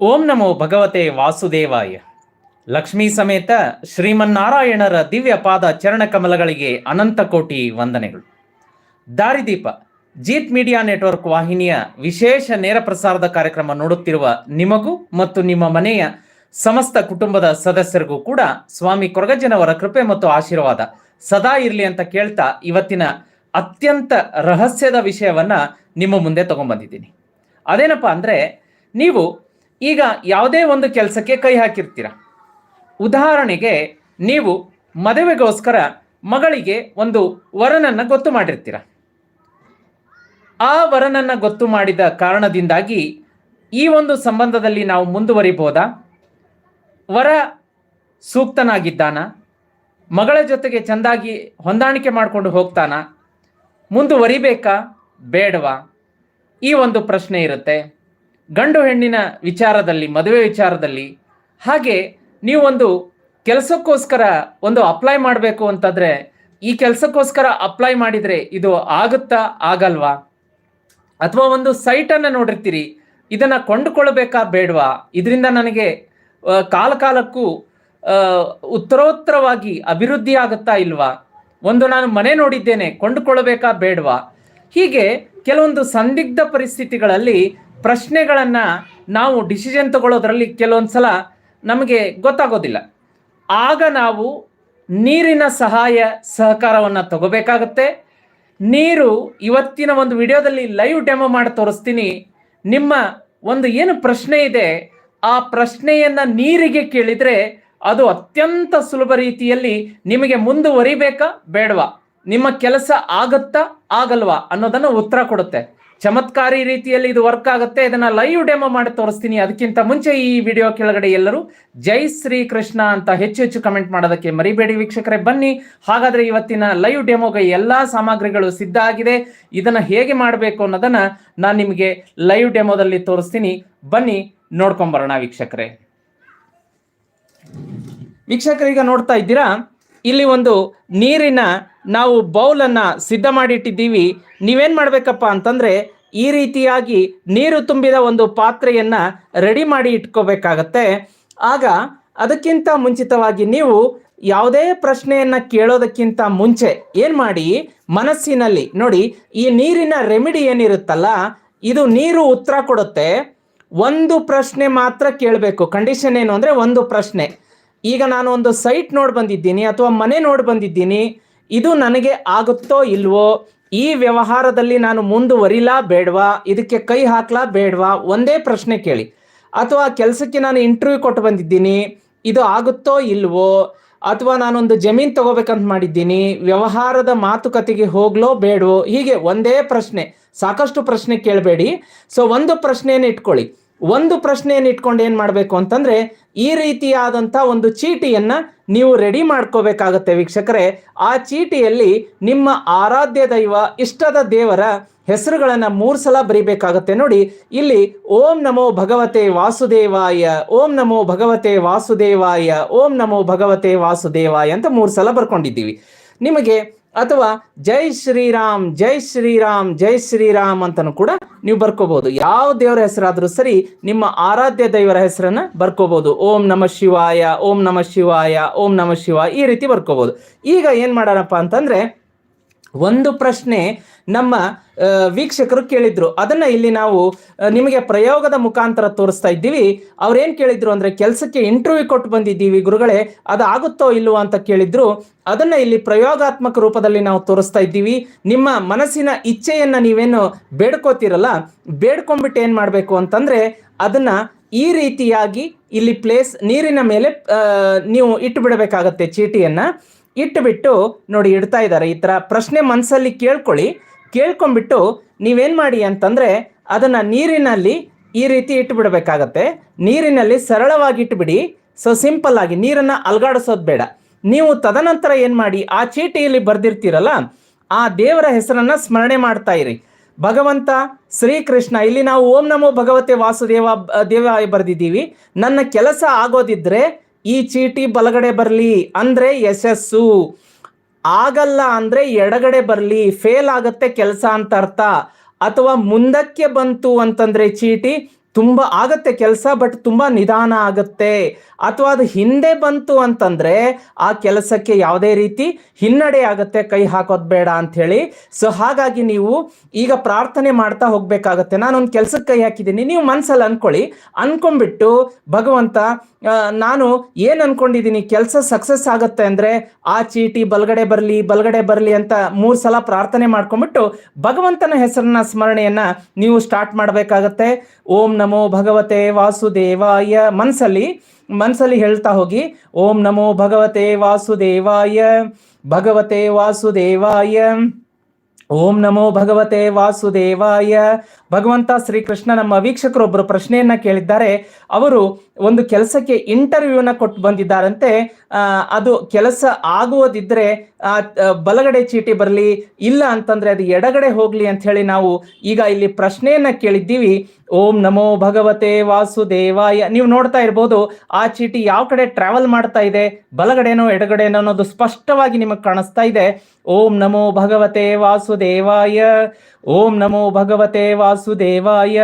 ಓಂ ನಮೋ ಭಗವತೆ ವಾಸುದೇವಾಯ. ಲಕ್ಷ್ಮೀ ಸಮೇತ ಶ್ರೀಮನ್ನಾರಾಯಣರ ದಿವ್ಯ ಪಾದ ಚರಣ ಕಮಲಗಳಿಗೆ ಅನಂತ ಕೋಟಿ ವಂದನೆಗಳು. ದಾರಿದೀಪ, ಜೀತ್ ಮೀಡಿಯಾ ನೆಟ್ವರ್ಕ್ ವಾಹಿನಿಯ ವಿಶೇಷ ನೇರ ಪ್ರಸಾರದ ಕಾರ್ಯಕ್ರಮ ನೋಡುತ್ತಿರುವ ನಿಮಗೂ ಮತ್ತು ನಿಮ್ಮ ಮನೆಯ ಸಮಸ್ತ ಕುಟುಂಬದ ಸದಸ್ಯರಿಗೂ ಕೂಡ ಸ್ವಾಮಿ ಕೊರಗಜ್ಜನವರ ಕೃಪೆ ಮತ್ತು ಆಶೀರ್ವಾದ ಸದಾ ಇರಲಿ ಅಂತ ಕೇಳ್ತಾ ಇವತ್ತಿನ ಅತ್ಯಂತ ರಹಸ್ಯದ ವಿಷಯವನ್ನ ನಿಮ್ಮ ಮುಂದೆ ತಗೊಂಡ್ಬಂದಿದ್ದೀನಿ. ಅದೇನಪ್ಪ ಅಂದ್ರೆ, ನೀವು ಈಗ ಯಾವುದೇ ಒಂದು ಕೆಲಸಕ್ಕೆ ಕೈ ಹಾಕಿರ್ತೀರ. ಉದಾಹರಣೆಗೆ ನೀವು ಮದುವೆಗೋಸ್ಕರ ಮಗಳಿಗೆ ಒಂದು ವರನನ್ನು ಗೊತ್ತು ಮಾಡಿರ್ತೀರ. ಆ ವರನನ್ನು ಗೊತ್ತು ಮಾಡಿದ ಕಾರಣದಿಂದಾಗಿ ಈ ಒಂದು ಸಂಬಂಧದಲ್ಲಿ ನಾವು ಮುಂದುವರಿಬೋದಾ? ವರ ಸೂಕ್ತನಾಗಿದ್ದಾನ? ಮಗಳ ಜೊತೆಗೆ ಚೆಂದಾಗಿ ಹೊಂದಾಣಿಕೆ ಮಾಡಿಕೊಂಡು ಹೋಗ್ತಾನ? ಮುಂದುವರಿಬೇಕಾ? ಬೇಡವಾ? ಈ ಒಂದು ಪ್ರಶ್ನೆ ಇರುತ್ತೆ. ಗಂಡು ಹೆಣ್ಣಿನ ವಿಚಾರದಲ್ಲಿ, ಮದುವೆ ವಿಚಾರದಲ್ಲಿ, ಹಾಗೆ ನೀವೊಂದು ಕೆಲಸಕ್ಕೋಸ್ಕರ ಒಂದು ಅಪ್ಲೈ ಮಾಡಬೇಕು ಅಂತಂದರೆ, ಈ ಕೆಲಸಕ್ಕೋಸ್ಕರ ಅಪ್ಲೈ ಮಾಡಿದರೆ ಇದು ಆಗುತ್ತಾ, ಆಗಲ್ವಾ? ಅಥವಾ ಒಂದು ಸೈಟನ್ನು ನೋಡಿರ್ತೀರಿ, ಇದನ್ನು ಕೊಂಡುಕೊಳ್ಬೇಕಾ ಬೇಡವಾ? ಇದರಿಂದ ನನಗೆ ಕಾಲಕಾಲಕ್ಕೂ ಕಾಲ ಕಾಲಕ್ಕೂ ಉತ್ತರೋತ್ತರವಾಗಿ ಅಭಿವೃದ್ಧಿ ಆಗುತ್ತಾ ಇಲ್ವಾ? ಒಂದು ನಾನು ಮನೆ ನೋಡಿದ್ದೇನೆ, ಕೊಂಡುಕೊಳ್ಳಬೇಕಾ ಬೇಡವಾ? ಹೀಗೆ ಕೆಲವೊಂದು ಸಂದಿಗ್ಧ ಪರಿಸ್ಥಿತಿಗಳಲ್ಲಿ ಪ್ರಶ್ನೆಗಳನ್ನು ನಾವು ಡಿಸಿಷನ್ ತಗೊಳ್ಳೋದ್ರಲ್ಲಿ ಕೆಲವೊಂದು ಸಲ ನಮಗೆ ಗೊತ್ತಾಗೋದಿಲ್ಲ. ಆಗ ನಾವು ನೀರಿನ ಸಹಾಯ ಸಹಕಾರವನ್ನು ತಗೋಬೇಕಾಗತ್ತೆ. ನೀರು ಇವತ್ತಿನ ಒಂದು ವಿಡಿಯೋದಲ್ಲಿ ಲೈವ್ ಡೆಮೋ ಮಾಡಿ ತೋರಿಸ್ತೀನಿ. ನಿಮ್ಮ ಒಂದು ಏನು ಪ್ರಶ್ನೆ ಇದೆ, ಆ ಪ್ರಶ್ನೆಯನ್ನು ನೀರಿಗೆ ಕೇಳಿದರೆ ಅದು ಅತ್ಯಂತ ಸುಲಭ ರೀತಿಯಲ್ಲಿ ನಿಮಗೆ ಮುಂದುವರಿಬೇಕಾ ಬೇಡವಾ? ನಿಮ್ಮ ಕೆಲಸ ಆಗತ್ತಾ ಆಗಲ್ವಾ ಅನ್ನೋದನ್ನು ಉತ್ತರ ಕೊಡುತ್ತೆ. ಚಮತ್ಕಾರಿ ರೀತಿಯಲ್ಲಿ ಇದು ವರ್ಕ್ ಆಗುತ್ತೆ. ಇದನ್ನ ಲೈವ್ ಡೆಮೋ ಮಾಡಿ ತೋರಿಸ್ತೀನಿ. ಅದಕ್ಕಿಂತ ಮುಂಚೆ ಈ ವಿಡಿಯೋ ಕೆಳಗಡೆ ಎಲ್ಲರೂ ಜೈ ಶ್ರೀ ಕೃಷ್ಣ ಅಂತ ಹೆಚ್ಚು ಹೆಚ್ಚು ಕಮೆಂಟ್ ಮಾಡೋದಕ್ಕೆ ಮರಿಬೇಡಿ ವೀಕ್ಷಕರೇ. ಬನ್ನಿ. ಹಾಗಾದ್ರೆ ಇವತ್ತಿನ ಲೈವ್ ಡೆಮೋಗೆ ಎಲ್ಲಾ ಸಾಮಗ್ರಿಗಳು ಸಿದ್ಧ ಆಗಿದೆ. ಇದನ್ನ ಹೇಗೆ ಮಾಡಬೇಕು ಅನ್ನೋದನ್ನ ನಾನು ನಿಮಗೆ ಲೈವ್ ಡೆಮೋದಲ್ಲಿ ತೋರಿಸ್ತೀನಿ. ಬನ್ನಿ, ನೋಡ್ಕೊಂಬರೋಣ ವೀಕ್ಷಕರೇ. ವೀಕ್ಷಕರೀಗ ನೋಡ್ತಾ ಇದ್ದೀರಾ? ಇಲ್ಲಿ ಒಂದು ನೀರಿನ ನಾವು ಬೌಲನ್ನು ಸಿದ್ಧ ಮಾಡಿಟ್ಟಿದ್ದೀವಿ. ನೀವೇನು ಮಾಡಬೇಕಪ್ಪ ಅಂತಂದರೆ ಈ ರೀತಿಯಾಗಿ ನೀರು ತುಂಬಿದ ಒಂದು ಪಾತ್ರೆಯನ್ನು ರೆಡಿ ಮಾಡಿ ಇಟ್ಕೋಬೇಕಾಗತ್ತೆ. ಆಗ ಅದಕ್ಕಿಂತ ಮುಂಚಿತವಾಗಿ ನೀವು ಯಾವುದೇ ಪ್ರಶ್ನೆಯನ್ನ ಕೇಳೋದಕ್ಕಿಂತ ಮುಂಚೆ ಏನು ಮಾಡಿ, ಮನಸ್ಸಿನಲ್ಲಿ ನೋಡಿ, ಈ ನೀರಿನ ರೆಮಿಡಿ ಏನಿರುತ್ತಲ್ಲ, ಇದು ನೀರು ಉತ್ತರ ಕೊಡುತ್ತೆ. ಒಂದು ಪ್ರಶ್ನೆ ಮಾತ್ರ ಕೇಳಬೇಕು. ಕಂಡೀಷನ್ ಏನು ಅಂದರೆ ಒಂದು ಪ್ರಶ್ನೆ. ಈಗ ನಾನು ಒಂದು ಸೈಟ್ ನೋಡಿ ಬಂದಿದ್ದೀನಿ ಅಥವಾ ಮನೆ ನೋಡಿ ಬಂದಿದ್ದೀನಿ. ಇದು ನನಗೆ ಆಗುತ್ತೋ ಇಲ್ವೋ? ಈ ವ್ಯವಹಾರದಲ್ಲಿ ನಾನು ಮುಂದುವರಿಲಾ ಬೇಡವಾ? ಇದಕ್ಕೆ ಕೈ ಹಾಕ್ಲಾ ಬೇಡವಾ? ಒಂದೇ ಪ್ರಶ್ನೆ ಕೇಳಿ. ಅಥವಾ ಕೆಲಸಕ್ಕೆ ನಾನು ಇಂಟರ್ವ್ಯೂ ಕೊಟ್ಟು ಬಂದಿದ್ದೀನಿ, ಇದು ಆಗುತ್ತೋ ಇಲ್ವೋ? ಅಥವಾ ನಾನೊಂದು ಜಮೀನು ತಗೋಬೇಕಂತ ಮಾಡಿದ್ದೀನಿ, ವ್ಯವಹಾರದ ಮಾತುಕತೆಗೆ ಹೋಗ್ಲೋ ಬೇಡವೋ? ಹೀಗೆ ಒಂದೇ ಪ್ರಶ್ನೆ, ಸಾಕಷ್ಟು ಪ್ರಶ್ನೆ ಕೇಳಬೇಡಿ. ಸೊ ಒಂದು ಪ್ರಶ್ನೆಯನ್ನು ಇಟ್ಕೊಳ್ಳಿ. ಒಂದು ಪ್ರಶ್ನೆಯನ್ನು ಇಟ್ಕೊಂಡು ಏನು ಮಾಡಬೇಕು ಅಂತಂದ್ರೆ, ಈ ರೀತಿಯಾದಂಥ ಒಂದು ಚೀಟಿಯನ್ನು ನೀವು ರೆಡಿ ಮಾಡ್ಕೋಬೇಕಾಗತ್ತೆ ವೀಕ್ಷಕರೇ. ಆ ಚೀಟಿಯಲ್ಲಿ ನಿಮ್ಮ ಆರಾಧ್ಯ ದೈವ, ಇಷ್ಟದ ದೇವರ ಹೆಸರುಗಳನ್ನು ಮೂರು ಸಲ ಬರೀಬೇಕಾಗತ್ತೆ ನೋಡಿ. ಇಲ್ಲಿ ಓಂ ನಮೋ ಭಗವತೆ ವಾಸುದೇವಾಯ, ಓಂ ನಮೋ ಭಗವತೆ ವಾಸುದೇವಾಯ, ಓಂ ನಮೋ ಭಗವತೆ ವಾಸುದೇವಾಯ ಅಂತ ಮೂರು ಸಲ ಬರ್ಕೊಂಡಿದ್ದೀವಿ. ನಿಮಗೆ ಅಥವಾ ಜೈ ಶ್ರೀರಾಮ್ ಜೈ ಶ್ರೀರಾಮ್ ಜೈ ಶ್ರೀರಾಮ್ ಅಂತಲೂ ಕೂಡ ನೀವು ಬರ್ಕೋಬಹುದು. ಯಾವ ದೇವರ ಹೆಸರಾದರೂ ಸರಿ ನಿಮ್ಮ ಆರಾಧ್ಯ ದೈವರ ಹೆಸರನ್ನ ಬರ್ಕೋಬಹುದು. ಓಂ ನಮ ಶಿವಾಯ, ಓಂ ನಮ ಶಿವಾಯ, ಓಂ ನಮ ಶಿವಾಯ ಈ ರೀತಿ ಬರ್ಕೋಬಹುದು. ಈಗ ಏನ್ ಮಾಡೋಣಪ್ಪ ಅಂತಂದ್ರೆ ಒಂದು ಪ್ರಶ್ನೆ ನಮ್ಮ ವೀಕ್ಷಕರು ಕೇಳಿದ್ರು. ಅದನ್ನ ಇಲ್ಲಿ ನಾವು ನಿಮಗೆ ಪ್ರಯೋಗದ ಮುಖಾಂತರ ತೋರಿಸ್ತಾ ಇದ್ದೀವಿ. ಅವ್ರೇನ್ ಕೇಳಿದ್ರು ಅಂದ್ರೆ, ಕೆಲಸಕ್ಕೆ ಇಂಟರ್ವ್ಯೂ ಕೊಟ್ಟು ಬಂದಿದ್ದೀವಿ ಗುರುಗಳೇ, ಅದು ಆಗುತ್ತೋ ಇಲ್ವೋ ಅಂತ ಕೇಳಿದ್ರು. ಅದನ್ನ ಇಲ್ಲಿ ಪ್ರಯೋಗಾತ್ಮಕ ರೂಪದಲ್ಲಿ ನಾವು ತೋರಿಸ್ತಾ ಇದ್ದೀವಿ. ನಿಮ್ಮ ಮನಸ್ಸಿನ ಇಚ್ಛೆಯನ್ನ ನೀವೇನು ಬೇಡ್ಕೋತಿರಲ್ಲ, ಬೇಡ್ಕೊಂಡ್ಬಿಟ್ಟು ಏನ್ ಮಾಡ್ಬೇಕು ಅಂತಂದ್ರೆ, ಅದನ್ನ ಈ ರೀತಿಯಾಗಿ ಇಲ್ಲಿ ಪ್ಲೇಸ್ ನೀರಿನ ಮೇಲೆ ನೀವು ಇಟ್ಟು ಬಿಡಬೇಕಾಗತ್ತೆ ಚೀಟಿಯನ್ನ. ಇಟ್ಟುಬಿಟ್ಟು ನೋಡಿ ಇಡ್ತಾ ಇದ್ದಾರೆ. ಈ ಥರ ಪ್ರಶ್ನೆ ಮನಸ್ಸಲ್ಲಿ ಕೇಳ್ಕೊಳ್ಳಿ. ಕೇಳ್ಕೊಂಬಿಟ್ಟು ನೀವೇನು ಮಾಡಿ ಅಂತಂದರೆ ಅದನ್ನು ನೀರಿನಲ್ಲಿ ಈ ರೀತಿ ಇಟ್ಟುಬಿಡಬೇಕಾಗತ್ತೆ. ನೀರಿನಲ್ಲಿ ಸರಳವಾಗಿ ಇಟ್ಬಿಡಿ ಸೊ ಸಿಂಪಲ್ ಆಗಿ ನೀರನ್ನು ಅಲ್ಗಾಡಿಸೋದು ಬೇಡ. ನೀವು ತದನಂತರ ಏನು ಮಾಡಿ? ಆ ಚೀಟಿಯಲ್ಲಿ ಬರೆದಿರ್ತೀರಲ್ಲ, ಆ ದೇವರ ಹೆಸರನ್ನು ಸ್ಮರಣೆ ಮಾಡ್ತಾ ಇರಿ. ಭಗವಂತ, ಶ್ರೀಕೃಷ್ಣ, ಇಲ್ಲಿ ನಾವು ಓಂ ನಮೋ ಭಗವತೆ ವಾಸುದೇವ ದೇವ ಬರೆದಿದ್ದೀವಿ. ನನ್ನ ಕೆಲಸ ಆಗೋದಿದ್ರೆ ಈ ಚೀಟಿ ಬಲಗಡೆ ಬರಲಿ ಅಂದರೆ ಯಶಸ್ಸು. ಆಗಲ್ಲ ಅಂದರೆ ಎಡಗಡೆ ಬರಲಿ ಫೇಲ್ ಆಗುತ್ತೆ ಕೆಲಸ ಅಂತ ಅರ್ಥ. ಅಥವಾ ಮುಂದಕ್ಕೆ ಬಂತು ಅಂತಂದರೆ ಚೀಟಿ ತುಂಬ ಆಗತ್ತೆ ಕೆಲಸ ಬಟ್ ತುಂಬ ನಿಧಾನ ಆಗುತ್ತೆ. ಅಥವಾ ಅದು ಹಿಂದೆ ಬಂತು ಅಂತಂದ್ರೆ ಆ ಕೆಲಸಕ್ಕೆ ಯಾವುದೇ ರೀತಿ ಹಿನ್ನಡೆ ಆಗುತ್ತೆ, ಕೈ ಹಾಕೋದು ಬೇಡ ಅಂಥೇಳಿ ಸೊ ಹಾಗಾಗಿ ನೀವು ಈಗ ಪ್ರಾರ್ಥನೆ ಮಾಡ್ತಾ ಹೋಗ್ಬೇಕಾಗತ್ತೆ. ನಾನೊಂದು ಕೆಲಸಕ್ಕೆ ಕೈ ಹಾಕಿದ್ದೀನಿ, ನೀವು ಮನ್ಸಲ್ಲಿ ಅನ್ಕೊಳ್ಳಿ. ಅನ್ಕೊಂಡ್ಬಿಟ್ಟು ಭಗವಂತ ನಾನು ಏನು ಅಂದ್ಕೊಂಡಿದ್ದೀನಿ ಕೆಲಸ ಸಕ್ಸಸ್ ಆಗುತ್ತೆ ಅಂದ್ರೆ ಆ ಚೀಟಿ ಬಲಗಡೆ ಬರಲಿ ಬಲಗಡೆ ಬರಲಿ ಅಂತ ಮೂರು ಸಲ ಪ್ರಾರ್ಥನೆ ಮಾಡ್ಕೊಂಡ್ಬಿಟ್ಟು ಭಗವಂತನ ಹೆಸರನ್ನ ಸ್ಮರಣೆಯನ್ನ ನೀವು ಸ್ಟಾರ್ಟ್ ಮಾಡಬೇಕಾಗತ್ತೆ. ಓಂ ನಮೋ. ಭಗವತೆ ವಾಸುದೇವಾಯ. ಮನಸ್ಸಲ್ಲಿ ಮನ್ಸಲ್ಲಿ ಹೇಳ್ತಾ ಹೋಗಿ, ಓಂ ನಮೋ ಭಗವತೆ ವಾಸುದೇವಾಯ ಭಗವತೆ ವಾಸುದೇವಾಯ, ಓಂ ನಮೋ ಭಗವತೆ ವಾಸುದೇವಾಯ ಭಗವಂತ ಶ್ರೀಕೃಷ್ಣ ನಮ್ಮ ವೀಕ್ಷಕರೊಬ್ಬರು ಪ್ರಶ್ನೆಯನ್ನ ಕೇಳಿದ್ದಾರೆ. ಅವರು ಒಂದು ಕೆಲಸಕ್ಕೆ ಇಂಟರ್ವ್ಯೂನ ಕೊಟ್ಟು ಬಂದಿದ್ದಾರಂತೆ. ಅದು ಕೆಲಸ ಆಗುವುದಿದ್ರೆ ಬಲಗಡೆ ಚೀಟಿ ಬರಲಿ, ಇಲ್ಲ ಅಂತಂದ್ರೆ ಅದು ಎಡಗಡೆ ಹೋಗ್ಲಿ ಅಂತ ಹೇಳಿ ನಾವು ಈಗ ಇಲ್ಲಿ ಪ್ರಶ್ನೆಯನ್ನ ಕೇಳಿದ್ದೀವಿ. ಓಂ ನಮೋ ಭಗವತೆ ವಾಸುದೇವಾಯ. ನೀವು ನೋಡ್ತಾ ಇರ್ಬೋದು, ಆ ಚೀಟಿ ಯಾವ ಕಡೆ ಟ್ರಾವೆಲ್ ಮಾಡ್ತಾ ಇದೆ, ಬಲಗಡೆನೋ ಎಡಗಡೆನೋ ಅನ್ನೋದು ಸ್ಪಷ್ಟವಾಗಿ ನಿಮಗೆ ಕಾಣಿಸ್ತಾ ಇದೆ. ಓಂ ನಮೋ ಭಗವತೆ ವಾಸುದೇವಾಯ. ಓಂ ನಮೋ ಭಗವತೆ ವಾಸುದೇವಾಯ.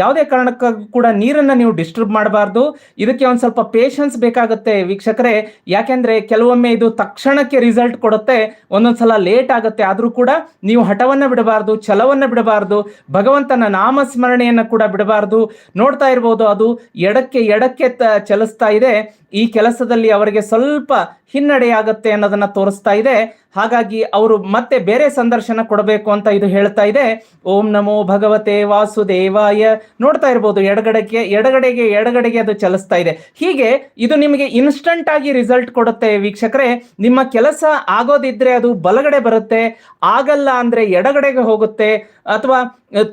ಯಾವುದೇ ಕಾರಣಕ್ಕೂ ಕೂಡ ನೀರನ್ನ ನೀವು ಡಿಸ್ಟರ್ಬ್ ಮಾಡಬಾರ್ದು. ಇದಕ್ಕೆ ಒಂದು ಸ್ವಲ್ಪ ಪೇಷನ್ಸ್ ಬೇಕಾಗುತ್ತೆ ವೀಕ್ಷಕರೇ. ಯಾಕೆಂದ್ರೆ ಕೆಲವೊಮ್ಮೆ ಇದು ತಕ್ಷಣಕ್ಕೆ ರಿಸಲ್ಟ್ ಕೊಡುತ್ತೆ. ಒಂದೊಂದ್ಸಲ ಲೇಟ್ ಆಗುತ್ತೆ. ಆದರೂ ಕೂಡ ನೀವು ಹಠವನ್ನು ಬಿಡಬಾರ್ದು, ಛಲವನ್ನು ಬಿಡಬಾರ್ದು, ಭಗವಂತನ ನಾಮಸ್ಮರಣೆಯನ್ನು ಕೂಡ ಬಿಡಬಾರ್ದು. ನೋಡ್ತಾ ಇರ್ಬೋದು ಅದು ಎಡಕ್ಕೆ ಎಡಕ್ಕೆ ಚಲಿಸ್ತಾ ಇದೆ. ಈ ಕೆಲಸದಲ್ಲಿ ಅವರಿಗೆ ಸ್ವಲ್ಪ ಹಿನ್ನಡೆಯಾಗುತ್ತೆ ಅನ್ನೋದನ್ನ ತೋರಿಸ್ತಾ ಇದೆ. ಹಾಗಾಗಿ ಅವರು ಮತ್ತೆ ಬೇರೆ ಸಂದರ್ಶನ ಕೊಡಬೇಕು ಅಂತ ಇದು ಹೇಳ್ತಾ ಇದೆ. ಓಂ ನಮೋ ಭಗವತೆ ವಾಸುದೇವಾಯ. ನೋಡ್ತಾ ಇರ್ಬೋದು, ಎಡಗಡೆಗೆ ಎಡಗಡೆಗೆ ಎಡಗಡೆಗೆ ಅದು ಚಲಿಸ್ತಾ ಇದೆ. ಹೀಗೆ ಇದು ನಿಮಗೆ ಇನ್ಸ್ಟಂಟ್ ಆಗಿ ರಿಸಲ್ಟ್ ಕೊಡುತ್ತೆ ವೀಕ್ಷಕರೇ. ನಿಮ್ಮ ಕೆಲಸ ಆಗೋದಿದ್ರೆ ಅದು ಬಲಗಡೆ ಬರುತ್ತೆ, ಆಗಲ್ಲ ಅಂದ್ರೆ ಎಡಗಡೆಗೆ ಹೋಗುತ್ತೆ. ಅಥವಾ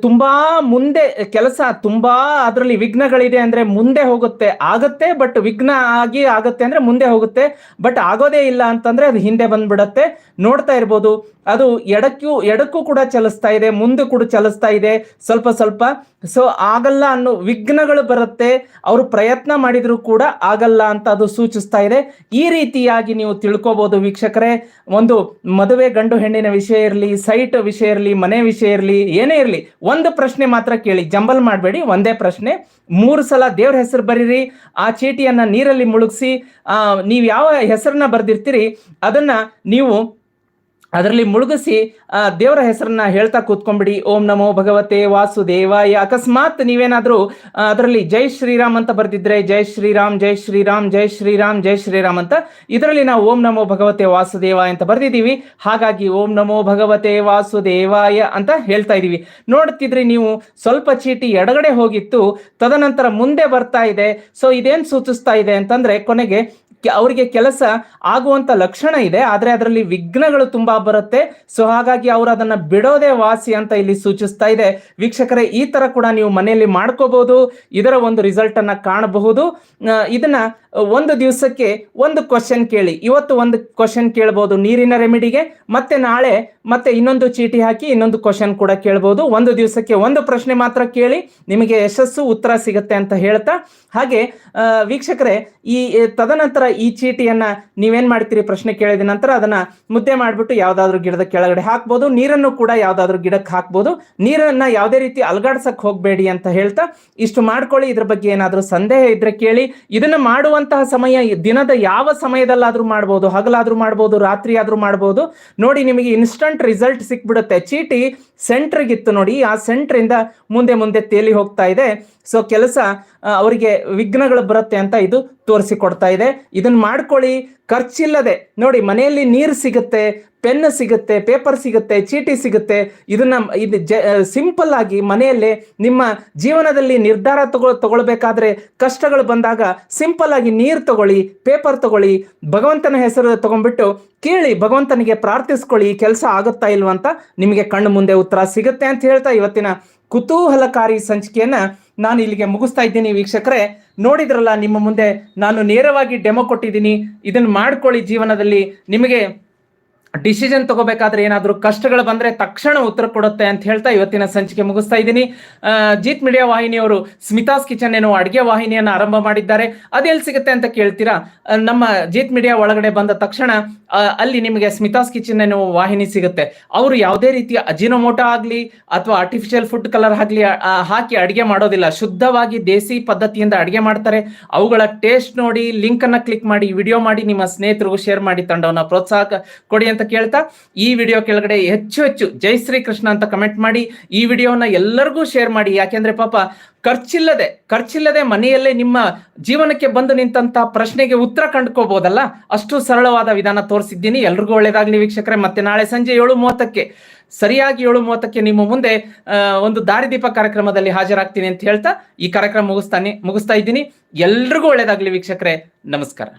ತುಂಬಾ ಮುಂದೆ ಕೆಲಸ, ತುಂಬಾ ಅದರಲ್ಲಿ ವಿಘ್ನಗಳಿದೆ ಅಂದ್ರೆ ಮುಂದೆ ಹೋಗುತ್ತೆ, ಆಗತ್ತೆ, ಬಟ್ ವಿಘ್ನ ಆಗಿ ಆಗತ್ತೆ ಅಂದ್ರೆ ಮುಂದೆ ಹೋಗುತ್ತೆ, ಬಟ್ ಆಗೋದೇ ಇಲ್ಲ ಅಂತಂದ್ರೆ ಅದು ಹಿಂದೆ ಬಂದ್ಬಿಡತ್ತೆ. ನೋಡ್ತಾ ಇರ್ಬೋದು. ಅದು ಎಡಕ್ಕೂ ಎಡಕ್ಕೂ ಕೂಡ ಚಲಿಸ್ತಾ ಇದೆ, ಮುಂದೆ ಕೂಡ ಚಲಿಸ್ತಾ ಇದೆ, ಸ್ವಲ್ಪ ಸ್ವಲ್ಪ. ಸೊ ಆಗಲ್ಲ ಅನ್ನೋ ವಿಘ್ನಗಳು ಬರುತ್ತೆ, ಅವರು ಪ್ರಯತ್ನ ಮಾಡಿದರೂ ಕೂಡ ಆಗಲ್ಲ ಅಂತ ಅದು ಸೂಚಿಸ್ತಾ ಇದೆ. ಈ ರೀತಿಯಾಗಿ ನೀವು ತಿಳ್ಕೋಬಹುದು ವೀಕ್ಷಕರೇ. ಒಂದು ಮದುವೆ ಗಂಡು ಹೆಣ್ಣಿನ ವಿಷಯ ಇರಲಿ, ಸೈಟ್ ವಿಷಯ ಇರಲಿ, ಮನೆ ವಿಷಯ ಇರಲಿ, ಏನೇ ಇರಲಿ, ಒಂದು ಪ್ರಶ್ನೆ ಮಾತ್ರ ಕೇಳಿ, ಜಂಬಲ್ ಮಾಡಬೇಡಿ, ಒಂದೇ ಪ್ರಶ್ನೆ. ಮೂರು ಸಲ ದೇವ್ರ ಹೆಸರು ಬರೀರಿ, ಆ ಚೀಟಿಯನ್ನು ನೀರಲ್ಲಿ ಮುಳುಗಿಸಿ ನೀವು ಯಾವ ಹೆಸರನ್ನ ಬರೆದಿರ್ತೀರಿ, ಅದನ್ನ ನೀವು ಅದರಲ್ಲಿ ಮುಳುಗಿಸಿ ದೇವರ ಹೆಸರನ್ನ ಹೇಳ್ತಾ ಕೂತ್ಕೊಂಡ್ಬಿಡಿ ಓಂ ನಮೋ ಭಗವತೆ ವಾಸುದೇವಾಯ. ಅಕಸ್ಮಾತ್ ನೀವೇನಾದ್ರೂ ಅದರಲ್ಲಿ ಜೈ ಶ್ರೀರಾಮ್ ಅಂತ ಬರ್ದಿದ್ರೆ, ಜೈ ಶ್ರೀರಾಮ್ ಜೈ ಶ್ರೀರಾಮ್ ಜೈ ಶ್ರೀರಾಮ್ ಜೈ ಶ್ರೀರಾಮ್ ಅಂತ ಇದರಲ್ಲಿ ನಾವು ಓಂ ನಮೋ ಭಗವತೆ ವಾಸುದೇವ ಅಂತ ಬರ್ದಿದ್ದೀವಿ. ಹಾಗಾಗಿ ಓಂ ನಮೋ ಭಗವತೆ ವಾಸುದೇವಾಯ ಅಂತ ಹೇಳ್ತಾ ಇದೀವಿ ನೋಡ್ತಿದ್ರಿ ನೀವು, ಸ್ವಲ್ಪ ಚೀಟಿ ಎಡಗಡೆ ಹೋಗಿತ್ತು, ತದನಂತರ ಮುಂದೆ ಬರ್ತಾ ಇದೆ. ಸೊ, ಇದೇನ್ ಸೂಚಿಸ್ತಾ ಇದೆ ಅಂತಂದ್ರೆ ಕೊನೆಗೆ ಅವರಿಗೆ ಕೆಲಸ ಆಗುವಂತ ಲಕ್ಷಣ ಇದೆ, ಆದರೆ ಅದರಲ್ಲಿ ವಿಘ್ನಗಳು ತುಂಬಾ ಬರುತ್ತೆ. ಸೊ ಹಾಗಾಗಿ ಅವರು ಅದನ್ನ ಬಿಡೋದೇ ವಾಸಿ ಅಂತ ಇಲ್ಲಿ ಸೂಚಿಸ್ತಾ ಇದೆ. ವೀಕ್ಷಕರೇ, ಈ ತರ ಕೂಡ ನೀವು ಮನೆಯಲ್ಲಿ ಮಾಡ್ಕೋಬಹುದು ಇದರ ಒಂದು ರಿಸಲ್ಟ್ ಅನ್ನ ಕಾಣಬಹುದು. ಇದನ್ನ ಒಂದು ದಿವಸಕ್ಕೆ ಒಂದು ಕ್ವಶನ್ ಕೇಳಿ. ಇವತ್ತು ಒಂದು ಕ್ವಶನ್ ಕೇಳ್ಬೋದು ನೀರಿನ ರೆಮಿಡಿಗೆ, ಮತ್ತೆ ನಾಳೆ ಮತ್ತೆ ಇನ್ನೊಂದು ಚೀಟಿ ಹಾಕಿ ಇನ್ನೊಂದು ಕ್ವಶನ್ ಕೂಡ ಕೇಳ್ಬೋದು. ಒಂದು ದಿವಸಕ್ಕೆ ಒಂದು ಪ್ರಶ್ನೆ ಮಾತ್ರ ಕೇಳಿ, ನಿಮಗೆ ಯಶಸ್ಸು ಉತ್ತರ ಸಿಗುತ್ತೆ ಅಂತ ಹೇಳ್ತಾ. ಹಾಗೆ ವೀಕ್ಷಕರೇ, ಈ ತದನಂತರ ಈ ಚೀಟಿಯನ್ನ ನೀವೇನ್ ಮಾಡ್ತೀರಿ ಪ್ರಶ್ನೆ ಕೇಳಿದ ನಂತರ ಅದನ್ನ ಮುದ್ದೆ ಮಾಡಿಬಿಟ್ಟು ಯಾವ್ದಾದ್ರು ಗಿಡದ ಕೆಳಗಡೆ ಹಾಕ್ಬೋದು. ನೀರನ್ನು ಕೂಡ ಯಾವ್ದಾದ್ರು ಗಿಡಕ್ಕೆ ಹಾಕ್ಬೋದು. ನೀರನ್ನ ಯಾವುದೇ ರೀತಿ ಅಲ್ಗಾಡ್ಸಕ್ ಹೋಗ್ಬೇಡಿ ಅಂತ ಹೇಳ್ತಾ. ಇಷ್ಟು ಮಾಡ್ಕೊಳ್ಳಿ. ಇದ್ರ ಬಗ್ಗೆ ಏನಾದರೂ ಸಂದೇಹ ಇದ್ರೆ ಕೇಳಿ. ಇದನ್ನ ಮಾಡುವಂತಹ ಸಮಯ ದಿನದ ಯಾವ ಸಮಯದಲ್ಲಾದ್ರೂ ಮಾಡ್ಬೋದು, ಹಗಲಾದ್ರೂ ಮಾಡ್ಬೋದು ರಾತ್ರಿ ಆದ್ರೂ ಮಾಡ್ಬೋದು. ನೋಡಿ, ನಿಮಗೆ ಇನ್ಸ್ಟಂಟ್ ರಿಸಲ್ಟ್ ಸಿಕ್ಬಿಡುತ್ತೆ. ಚೀಟಿ ಸೆಂಟ್ರಿಗಿತ್ತು ನೋಡಿ, ಆ ಸೆಂಟ್ರಿಂದ ಮುಂದೆ ಮುಂದೆ ತೇಲಿ ಹೋಗ್ತಾ ಇದೆ. ಸೊ ಕೆಲಸ ಅವರಿಗೆ ವಿಘ್ನಗಳು ಬರುತ್ತೆ ಅಂತ ಇದು ತೋರಿಸಿಕೊಡ್ತಾ ಇದೆ. ಇದನ್ನ ಮಾಡ್ಕೊಳ್ಳಿ. ಖರ್ಚಿಲ್ಲದೆ ನೋಡಿ ಮನೆಯಲ್ಲಿ ನೀರು ಸಿಗುತ್ತೆ, ಪೆನ್ ಸಿಗುತ್ತೆ, ಪೇಪರ್ ಸಿಗುತ್ತೆ, ಚೀಟಿ ಸಿಗುತ್ತೆ. ಇದನ್ನ ಇದು ಜ ಸಿಂಪಲ್ ಆಗಿ ಮನೆಯಲ್ಲೇ ನಿಮ್ಮ ಜೀವನದಲ್ಲಿ ನಿರ್ಧಾರ ತಗೊ ತಗೊಳ್ಬೇಕಾದ್ರೆ ಕಷ್ಟಗಳು ಬಂದಾಗ ಸಿಂಪಲ್ ಆಗಿ ನೀರು ತಗೊಳ್ಳಿ, ಪೇಪರ್ ತಗೊಳ್ಳಿ, ಭಗವಂತನ ಹೆಸರು ತಗೊಂಡ್ಬಿಟ್ಟು ಕೇಳಿ, ಭಗವಂತನಿಗೆ ಪ್ರಾರ್ಥಿಸ್ಕೊಳ್ಳಿ ಕೆಲಸ ಆಗುತ್ತಾ ಇಲ್ವಂತ ನಿಮಗೆ ಕಣ್ಣು ಮುಂದೆ ಉತ್ತರ ಸಿಗುತ್ತೆ ಅಂತ ಹೇಳ್ತಾ ಇವತ್ತಿನ ಕುತೂಹಲಕಾರಿ ಸಂಚಿಕೆಯನ್ನ ನಾನು ಇಲ್ಲಿಗೆ ಮುಗಿಸ್ತಾ ಇದ್ದೀನಿ ವೀಕ್ಷಕರೇ. ನೋಡಿದ್ರಲ್ಲ, ನಿಮ್ಮ ಮುಂದೆ ನಾನು ನೇರವಾಗಿ ಡೆಮೋ ಕೊಟ್ಟಿದ್ದೀನಿ. ಇದನ್ನು ಮಾಡ್ಕೊಳ್ಳಿ ಜೀವನದಲ್ಲಿ. ನಿಮಗೆ ಡಿಸಿಷನ್ ತಗೋಬೇಕಾದ್ರೆ ಏನಾದರೂ ಕಷ್ಟಗಳು ಬಂದ್ರೆ ತಕ್ಷಣ ಉತ್ತರ ಕೊಡುತ್ತೆ ಅಂತ ಹೇಳ್ತಾ ಇವತ್ತಿನ ಸಂಚಿಕೆ ಮುಗಿಸ್ತಾ ಇದ್ದೀನಿ. ಜೀತ್ ಮೀಡಿಯಾ ವಾಹಿನಿಯವರು ಸ್ಮಿತಾಸ್ ಕಿಚನ್ ಏನೋ ಅಡುಗೆ ವಾಹಿನಿಯನ್ನು ಆರಂಭ ಮಾಡಿದ್ದಾರೆ. ಅದೆಲ್ಲಿ ಸಿಗುತ್ತೆ ಅಂತ ಕೇಳ್ತೀರಾ? ನಮ್ಮ ಜೀತ್ ಮೀಡಿಯಾ ಒಳಗಡೆ ಬಂದ ತಕ್ಷಣ ಅಲ್ಲಿ ನಿಮಗೆ ಸ್ಮಿತಾಸ್ ಕಿಚನ್ ಏನೋ ವಾಹಿನಿ ಸಿಗುತ್ತೆ. ಅವರು ಯಾವುದೇ ರೀತಿಯ ಅಜಿನೋಮೋಟ ಆಗಲಿ ಅಥವಾ ಆರ್ಟಿಫಿಷಿಯಲ್ ಫುಡ್ ಕಲರ್ ಆಗಲಿ ಹಾಕಿ ಅಡುಗೆ ಮಾಡೋದಿಲ್ಲ. ಶುದ್ಧವಾಗಿ ದೇಸಿ ಪದ್ಧತಿಯಿಂದ ಅಡುಗೆ ಮಾಡ್ತಾರೆ. ಅವುಗಳ ಟೇಸ್ಟ್ ನೋಡಿ ಲಿಂಕ್ ಅನ್ನ ಕ್ಲಿಕ್ ಮಾಡಿ ವಿಡಿಯೋ ಮಾಡಿ, ನಿಮ್ಮ ಸ್ನೇಹಿತರಿಗೂ ಶೇರ್ ಮಾಡಿ ತಂಡವನ್ನ ಪ್ರೋತ್ಸಾಹ ಕೊಡಿ ಅಂತ ಕೇಳ್ತಾ ಈ ವಿಡಿಯೋ ಕೆಳಗಡೆ ಹೆಚ್ಚು ಹೆಚ್ಚು ಜೈ ಶ್ರೀ ಕೃಷ್ಣ ಅಂತ ಕಮೆಂಟ್ ಮಾಡಿ ಈ ವಿಡಿಯೋನ ಎಲ್ಲರಿಗೂ ಶೇರ್ ಮಾಡಿ. ಯಾಕೆಂದ್ರೆ ಪಾಪ ಖರ್ಚಿಲ್ಲದೆ ಖರ್ಚಿಲ್ಲದೆ ಮನೆಯಲ್ಲೇ ನಿಮ್ಮ ಜೀವನಕ್ಕೆ ಬಂದು ನಿಂತಹ ಪ್ರಶ್ನೆಗೆ ಉತ್ತರ ಕಂಡುಕೋಬಹುದಲ್ಲ ಅಷ್ಟು ಸರಳವಾದ ವಿಧಾನ ತೋರಿಸಿದ್ದೀನಿ. ಎಲ್ರಿಗೂ ಒಳ್ಳೇದಾಗ್ಲಿ ವೀಕ್ಷಕರೇ. ಮತ್ತೆ ನಾಳೆ ಸಂಜೆ ಏಳು ಮೂವತ್ತಕ್ಕೆ ಸರಿಯಾಗಿ ಏಳು ಮೂವತ್ತಕ್ಕೆ ನಿಮ್ಮ ಮುಂದೆ ಒಂದು ದಾರಿದೀಪ ಕಾರ್ಯಕ್ರಮದಲ್ಲಿ ಹಾಜರಾಗ್ತೀನಿ ಅಂತ ಹೇಳ್ತಾ ಈ ಕಾರ್ಯಕ್ರಮ ಮುಗಿಸ್ತಾನೆ, ಮುಗಿಸ್ತಾ ಇದ್ದೀನಿ. ಎಲ್ರಿಗೂ ಒಳ್ಳೇದಾಗ್ಲಿ ವೀಕ್ಷಕರೇ. ನಮಸ್ಕಾರ.